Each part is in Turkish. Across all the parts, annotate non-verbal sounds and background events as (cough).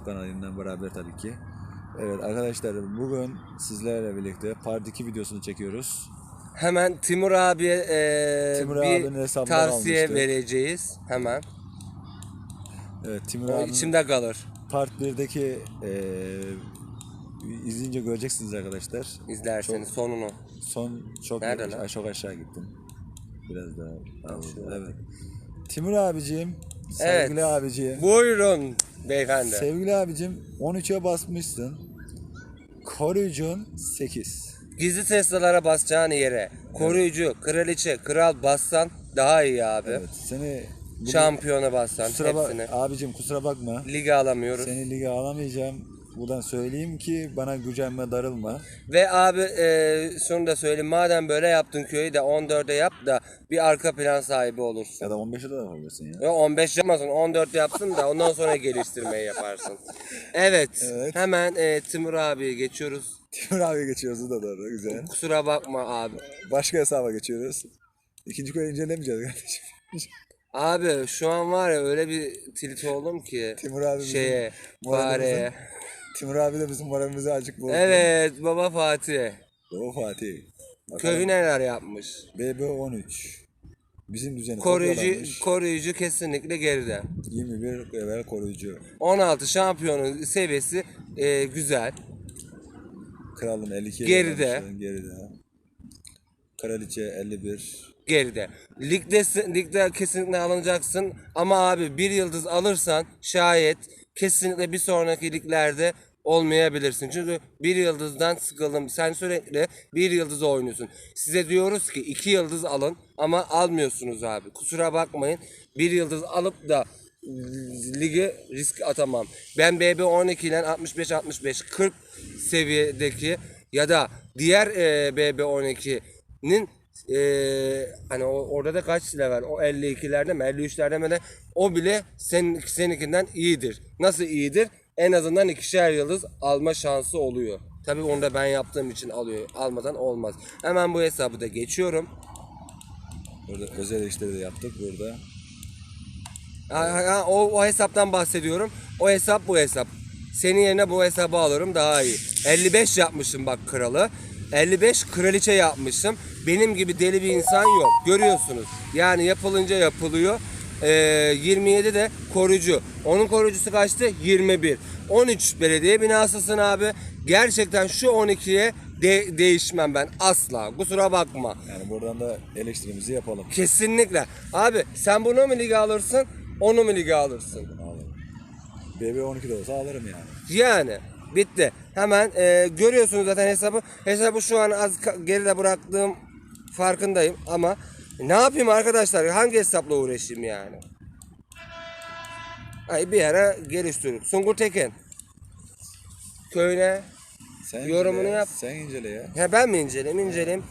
YouTube kanalından beraber tabii ki. Evet arkadaşlar bugün sizlerle birlikte Part 2 videosunu çekiyoruz. Hemen Timur abiye e, Timur bir tavsiye almıştık. vereceğiz. Hemen. Evet Timur O abinin içimde kalır. Part 1'deki eee izleyince göreceksiniz arkadaşlar. İzlerseniz sonunu. Son çok Nerede çok aşağı gittim. Biraz daha. Evet. Timur abicim, sevgili Evet. abicim. Buyurun beyefendi. Sevgili abicim 13'e basmışsın. Koruyucun 8. Gizli Tesla'lara basacağın yere koruyucu, kraliçe, kral bassan daha iyi abi. Evet. Seni bugün- Şampiyona bassan kusura bak, hepsini. abicim kusura bakma. Lige alamıyoruz. Seni lige alamayacağım. Buradan söyleyeyim ki bana gücenme darılma. Ve abi e, şunu da söyleyeyim. Madem böyle yaptın köyü de 14'e yap da bir arka plan sahibi olursun. Ya da 15'e de yapabilirsin ya. Ve 15 yapmasın 14 yapsın da ondan sonra geliştirmeyi yaparsın. Evet, Evet. hemen e, Timur abiye geçiyoruz. Timur abi geçiyoruz da doğru güzel. Kusura bakma abi. Başka hesaba geçiyoruz. İkinci koyu incelemeyeceğiz kardeşim. Abi şu an var ya öyle bir tilt oldum ki Timur abi bizim şeye moralimizi- fareye. Timur abi de bizim moralimizi acık bozdu. Evet baba Fatih. O Fatih. Köyü neler yapmış. BB13. Bizim düzeni Koruyucu, kopyalamış. koruyucu kesinlikle geride. 21 evvel koruyucu. 16 şampiyonun seviyesi e, güzel. Kralın 52 Geride. Geride. Kraliçe 51. geride. Ligde, ligde kesinlikle alınacaksın ama abi bir yıldız alırsan şayet kesinlikle bir sonraki liglerde olmayabilirsin. Çünkü bir yıldızdan sıkıldım. Sen sürekli bir yıldız oynuyorsun. Size diyoruz ki iki yıldız alın ama almıyorsunuz abi. Kusura bakmayın. Bir yıldız alıp da lige risk atamam. Ben BB12 ile 65 65 40 seviyedeki ya da diğer e, BB12'nin e, hani o, orada da kaç level? O 52'lerde mi 53'lerde mi de o bile senin seninkinden iyidir. Nasıl iyidir? En azından ikişer yıldız alma şansı oluyor. Tabii onu da ben yaptığım için alıyor. Almadan olmaz. Hemen bu hesabı da geçiyorum. Burada özel işleri de yaptık burada. Ha, ha, o, o hesaptan bahsediyorum. O hesap bu hesap. Senin yerine bu hesabı alırım daha iyi. 55 yapmışım bak kralı. 55 kraliçe yapmışım. Benim gibi deli bir insan yok. Görüyorsunuz. Yani yapılınca yapılıyor. Ee, 27 de koruyucu. Onun koruyucusu kaçtı? 21. 13 belediye binasısın abi. Gerçekten şu 12'ye de- değişmem ben asla. Kusura bakma. Yani buradan da eleştirimizi yapalım. Kesinlikle. Abi sen bunu mu lige alırsın? Onu mu lige alırsın? Alırım. BB12 de olsa alırım yani. Yani bitti. Hemen e, görüyorsunuz zaten hesabı. Hesabı şu an az ka- geride bıraktığım farkındayım ama ne yapayım arkadaşlar? Hangi hesapla uğraşayım yani? Ay bir ara geliştirdik. Sungur Tekin. Köyüne. Sen Yorumunu incele ya, yap. Sen incele ya. Ya ben mi inceleyeyim? İnceleyeyim.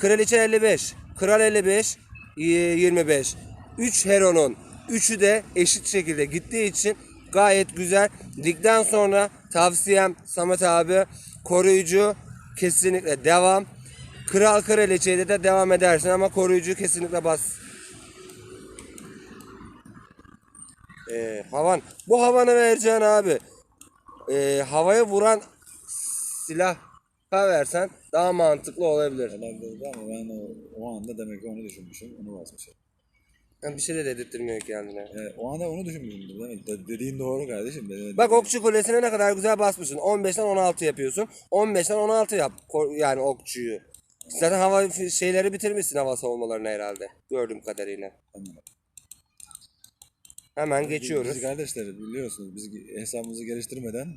Kraliçe 55. Kral 55. y- 25. 3 Heron'un. Üçü de eşit şekilde gittiği için gayet güzel. Ligden sonra tavsiyem Samet abi koruyucu kesinlikle devam. Kral kraliçeye de devam edersin ama koruyucu kesinlikle bas. Ee, havan. Bu havanı vereceksin abi. Ee, havaya vuran silah versen daha mantıklı olabilir. Olabilirdi ama ben o, o anda demek ki onu düşünmüşüm. Onu basmışım. Yani bir şey de dedirtmiyor kendine. Yani o anda onu düşünmüşüm. Demek de- dediğin doğru kardeşim. Dediğin- Bak okçu kulesine ne kadar güzel basmışsın. 15'ten 16 yapıyorsun. 15'ten 16 yap yani okçuyu. Zaten hava şeyleri bitirmişsin hava savunmalarını herhalde. Gördüğüm kadarıyla. Tamam. Hemen geçiyoruz. Biz kardeşler biliyorsunuz biz hesabımızı geliştirmeden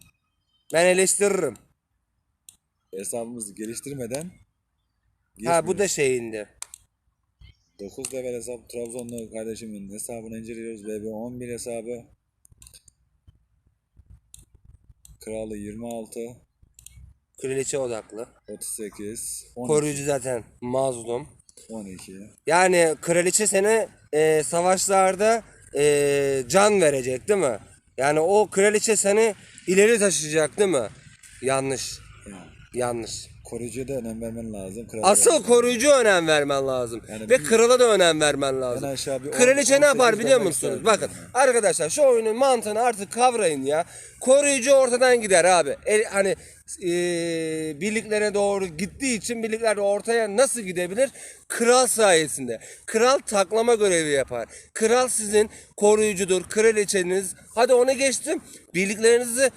Ben eleştiririm. hesabımızı geliştirmeden Ha bu da şeyindi. 9 level hesap Trabzonlu kardeşimin hesabını inceliyoruz. BB11 hesabı. Kralı 26, Kraliçe odaklı. 38, 12, Koruyucu zaten mazlum. 12. Yani kraliçe seni e, savaşlarda e, can verecek değil mi? Yani o kraliçe seni ileri taşıyacak değil mi? Yanlış. Yani Yanlış. Koruyucuya da önem vermen lazım. Kral Asıl koruyucu önem vermen lazım. Yani Ve bir- krala da önem vermen lazım. En aşağı bir on- Kraliçe ne yapar 18 biliyor musunuz? isterdim Bakın yani. arkadaşlar şu oyunun mantığını artık kavrayın ya. Koruyucu ortadan gider abi. El, hani e, birliklere doğru gittiği için birlikler de ortaya nasıl gidebilir? Kral sayesinde. Kral taklama görevi yapar. Kral sizin koruyucudur, kraliçeniz. Hadi onu geçtim. Birliklerinizi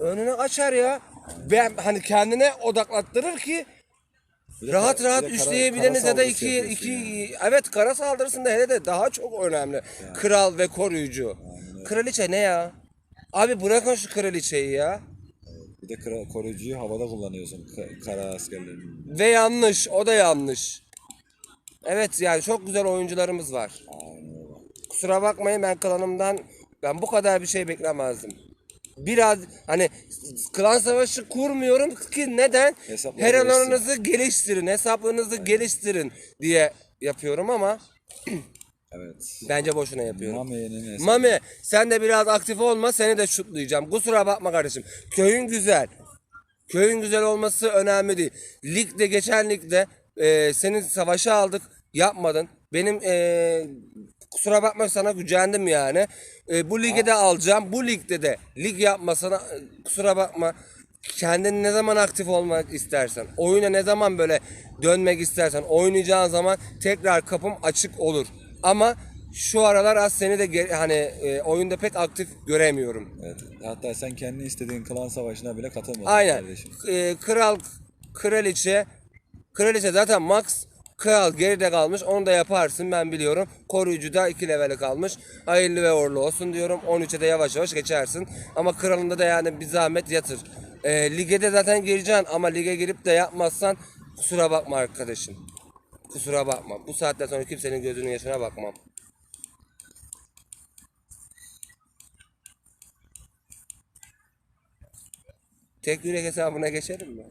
önüne açar ya. Ben hani kendine odaklattırır ki de rahat kara- rahat üçleyebileniz ya da iki, iki yani. evet kara saldırısında hele de daha çok önemli. Kral ve koruyucu. Kraliçe ne ya? Abi bırakın şu kraliçeyi ya. Bir de kara, koruyucuyu havada kullanıyorsun ka- kara askerlerin. Ve yanlış. O da yanlış. Evet yani çok güzel oyuncularımız var. Aynen. Kusura bakmayın ben klanımdan ben bu kadar bir şey beklemezdim. Biraz hani klan savaşı kurmuyorum ki neden? Hesapları Heralarınızı geliştirin, hesaplarınızı geliştirin diye yapıyorum ama (clears throat) Evet. bence boşuna yapıyorum. Hesabı. Mami sen de biraz aktif olma seni de şutlayacağım. Kusura bakma kardeşim. Köyün güzel. Köyün güzel olması önemli değil. Ligde geçen ligde e, senin savaşı aldık yapmadın. Benim e, kusura bakma sana gücendim yani. E, bu lige de alacağım. Bu ligde de lig yapmasana e, kusura bakma. Kendin ne zaman aktif olmak istersen, oyuna ne zaman böyle dönmek istersen, oynayacağın zaman tekrar kapım açık olur. Ama şu aralar az seni de hani e, oyunda pek aktif göremiyorum. Evet. Hatta sen kendi istediğin klan savaşına bile katılmadın Aynen. kardeşim. Ee, kral, kraliçe, kraliçe zaten max kral geride kalmış. Onu da yaparsın ben biliyorum. Koruyucu da 2 levele kalmış. Hayırlı ve uğurlu olsun diyorum. 13'e de yavaş yavaş geçersin. Ama kralında da yani bir zahmet yatır. Ee, lige de zaten gireceksin ama lige girip de yapmazsan kusura bakma arkadaşım. Kusura bakma. Bu saatten sonra kimsenin gözünün yaşına bakmam. Tek yürek hesabına geçelim mi?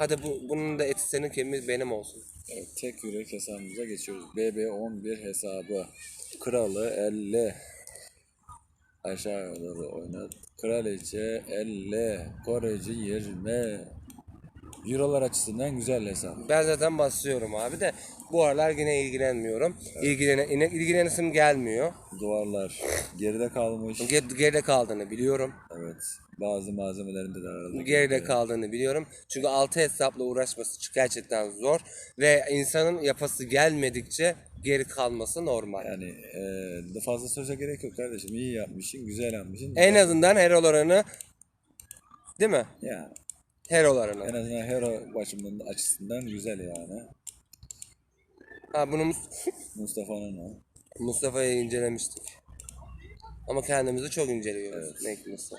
Hadi bu, bunun da eti senin kemiği benim olsun. Evet, tek yürek hesabımıza geçiyoruz. BB11 hesabı. Kralı 50. Aşağı doğru oynat. Kraliçe 50. Koreci 20. Eurolar açısından güzel hesap. Ben zaten basıyorum abi de bu aralar yine ilgilenmiyorum. İlgilene, yine ilgilenesim gelmiyor. Duvarlar geride kalmış. Ger- Geride kaldığını biliyorum. Evet. Bazı malzemelerinde de aralık. Geride kaldığını biliyorum. Çünkü altı hesapla uğraşması gerçekten zor. Ve insanın yapası gelmedikçe geri kalması normal. Yani e, fazla söze gerek yok kardeşim. İyi yapmışsın, güzel yapmışsın. En azından hero oranı değil mi? yani Hero en azından hero başımın açısından güzel yani. Ha bunu Mus- (laughs) Mustafa'nın o. Mustafa'yı incelemiştik. Ama kendimizi çok inceliyoruz. Ne hikmetse.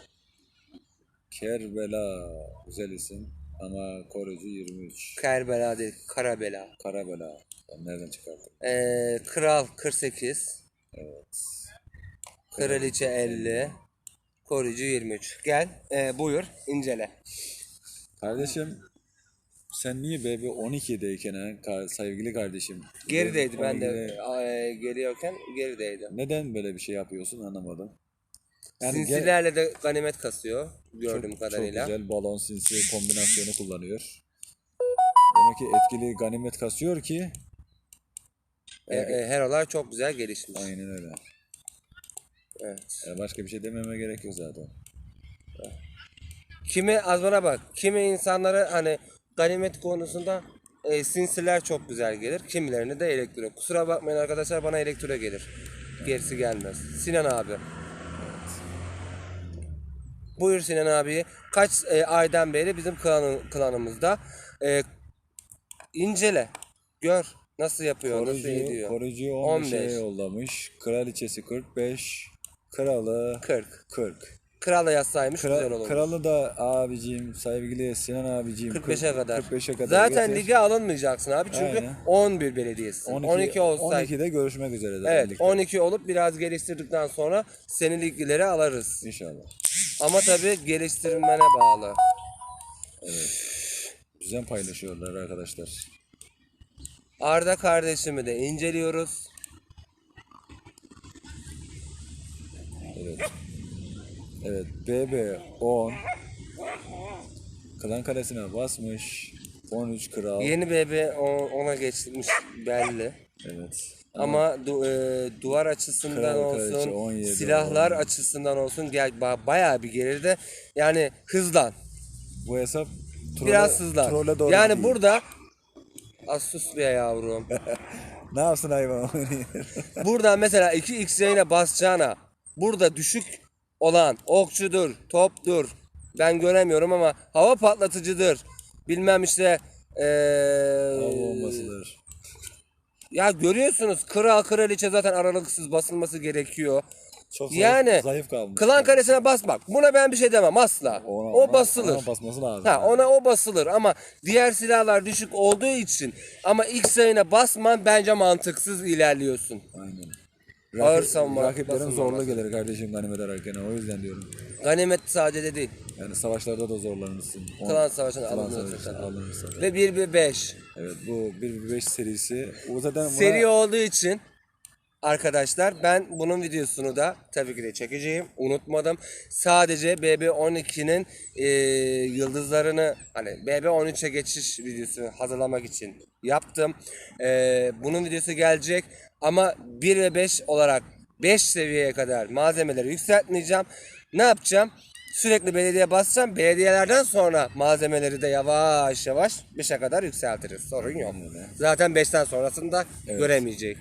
Kerbela güzel isim ama koruyucu 23. Kerbela değil, Karabela. Karabela. Ben nereden çıkarttım? Ee, Kral 48. Evet. Kraliçe 50. Koruyucu 23. Gel ee, buyur incele. Kardeşim sen niye BB 12'deyken ha, ka- sevgili kardeşim? Gerideydi ben de 12'de ee, geliyorken gerideydi. Neden böyle bir şey yapıyorsun anlamadım. Yani gel- Sinsilerle de ganimet kasıyor gördüğüm kadarıyla. Çok güzel balon sinsi kombinasyonu kullanıyor. Demek ki etkili ganimet kasıyor ki Ee, e, herolar çok güzel gelişmiş. aynen öyle. Evet. Ya başka bir şey dememe gerek yok zaten. Kimi az bana bak. Kimi insanlara hani ganimet konusunda e, sinsiler çok güzel gelir. Kimilerine de elektro. Kusura bakmayın arkadaşlar bana elektro gelir. Gerisi gelmez. Sinan abi. Buyur Sinan abi. Kaç e, aydan beri bizim klanı, klanımızda. E, incele. Gör. Nasıl yapıyor, nasıl Koruyucu, ediyor. koruyucu 15. 15'e yollamış. Kraliçesi 45. Kralı 40. 40. Kral da yazsaymış Kra- güzel olur. kralı da abicim, sevgili Sinan abicim 45'e kadar. 45'e kadar Zaten getir. lige alınmayacaksın abi çünkü Aynen. 11 belediyesi. 12, 12 olsaydı. 12'de görüşmek üzere zaten Evet ligde. 12 olup biraz geliştirdikten sonra seni liglere alırız. İnşallah. Ama tabi geliştirmene bağlı. Düzen paylaşıyorlar arkadaşlar. Arda kardeşimi de inceliyoruz. Evet. Evet BB 10 Klan Kalesi'ne basmış. 13 kral. Yeni BB o- ona geçmiş belli. Evet. Ama du- e, duvar açısından Kral Kraliçe olsun, 17 silahlar olmuş. açısından olsun ba- bayağı bir geride. Yani hızlan. Bu hesap trolle, Biraz hızlan. trolle doğru Yani değil. burada Az sus be yavrum. (laughs) Ne yapsın hayvan? Burada mesela 2x yayına basacağına burada düşük olan okçudur, toptur. Ben göremiyorum ama hava patlatıcıdır. Bilmem işte eee Hava bombasıdır. ya görüyorsunuz kral kraliçe zaten aralıksız basılması gerekiyor. Çok zayıf, Yani zayıf kalmış. Klan karesine basmak. Buna ben bir şey demem asla. Ona- o basılır. ona basması lazım. Ha ona o basılır ama diğer silahlar düşük olduğu için ama ilk sayına basman bence mantıksız ilerliyorsun. Aynen. Ağır savunma Rakiplerin zorlu gelir kardeşim ganimet ararken o yüzden diyorum. Ganimet sadece de değil. Yani savaşlarda da zorlanırsın. On- Klan savaşında alınırsın alınırsın. Ve 1 1 5. Evet bu 1-5 serisi. O zaten buna- Seri olduğu için arkadaşlar ben bunun videosunu da tabii ki de çekeceğim. Unutmadım. Sadece BB12'nin e, yıldızlarını hani BB13'e geçiş videosunu hazırlamak için yaptım. E, bunun videosu gelecek ama 1 ve 5 olarak 5 seviyeye kadar malzemeleri yükseltmeyeceğim. Ne yapacağım? Sürekli belediye basacağım. Belediyelerden sonra malzemeleri de yavaş yavaş 5'e kadar yükseltiriz. Sorun yok. Zaten 5'ten sonrasında göremeyecek.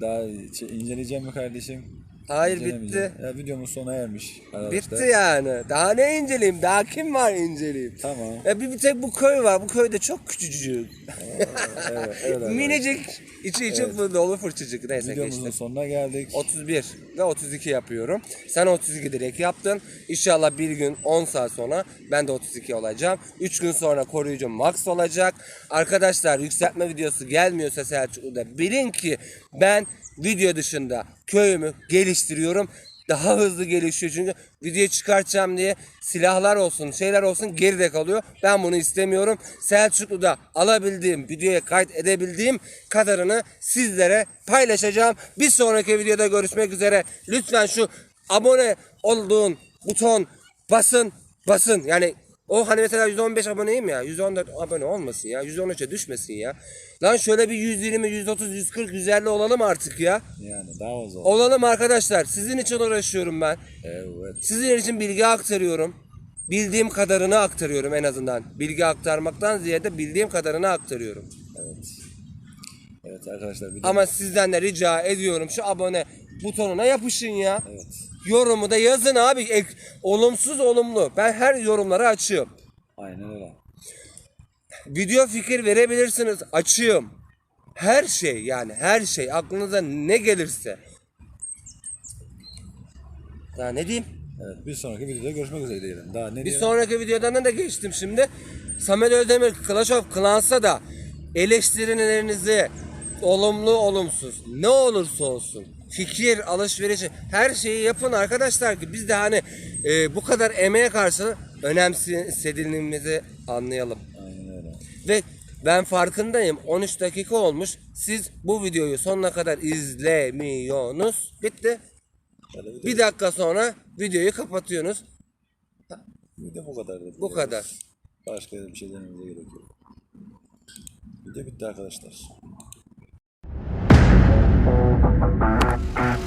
Daha şey, inceleyeceğim mi kardeşim? Hayır bitti. Ya, videomuz sona ermiş. arkadaşlar. Bitti yani. Daha ne inceleyeyim? Daha kim var inceleyeyim? Tamam. Ya bir, bir tek bu köy var. Bu köyde çok küçücük. evet, evet. (laughs) Minicik. içi içi evet. dolu fırçacık. Neyse Videomuzun geçti. sonuna geldik. 31 ve 32 yapıyorum. Sen 32 direkt yaptın. İnşallah bir gün 10 saat sonra ben de 32 olacağım. 3 gün sonra koruyucu max olacak. Arkadaşlar yükseltme videosu gelmiyorsa Selçuklu'da bilin ki ben video dışında köyümü geliştiriyorum. Daha hızlı gelişiyor çünkü video çıkartacağım diye silahlar olsun şeyler olsun geride kalıyor. Ben bunu istemiyorum. Selçuklu'da alabildiğim videoya kayıt edebildiğim kadarını sizlere paylaşacağım. Bir sonraki videoda görüşmek üzere. Lütfen şu abone olduğun buton basın basın. Yani o hani mesela 115 aboneyim ya 114 abone olmasın ya 113'e düşmesin ya. Lan şöyle bir 120, 130, 140, 150 olalım artık ya. Yani daha fazla. Olalım arkadaşlar. Sizin için uğraşıyorum ben. Evet. Sizin için bilgi aktarıyorum. Bildiğim kadarını aktarıyorum en azından. Bilgi aktarmaktan ziyade bildiğim kadarını aktarıyorum. Evet. Evet arkadaşlar. Ama sizden de rica ediyorum şu abone butonuna yapışın ya. Evet. Yorumu da yazın abi. Ek, olumsuz olumlu. Ben her yorumları açıyorum. Aynen öyle. Video fikir verebilirsiniz. Açığım. Her şey yani her şey aklınıza ne gelirse. Daha ne diyeyim? Evet. Bir sonraki videoda görüşmek üzere diyelim. Daha ne Bir diyelim? sonraki videodan da geçtim şimdi. Samet Özdemir Clash of Clans'a da eleştirilerinizi olumlu olumsuz ne olursa olsun fikir alışverişi her şeyi yapın arkadaşlar ki biz de hani e, bu kadar emeğe karşı önemsedildiğimizi anlayalım. Aynen öyle. Ve ben farkındayım 13 dakika olmuş siz bu videoyu sonuna kadar izlemiyorsunuz bitti. Şöyle Bir dakika sonra videoyu kapatıyorsunuz video bu kadar. bu kadar. Başka bir şey dememize gerek yok. Video bitti arkadaşlar. Uh, uh, uh.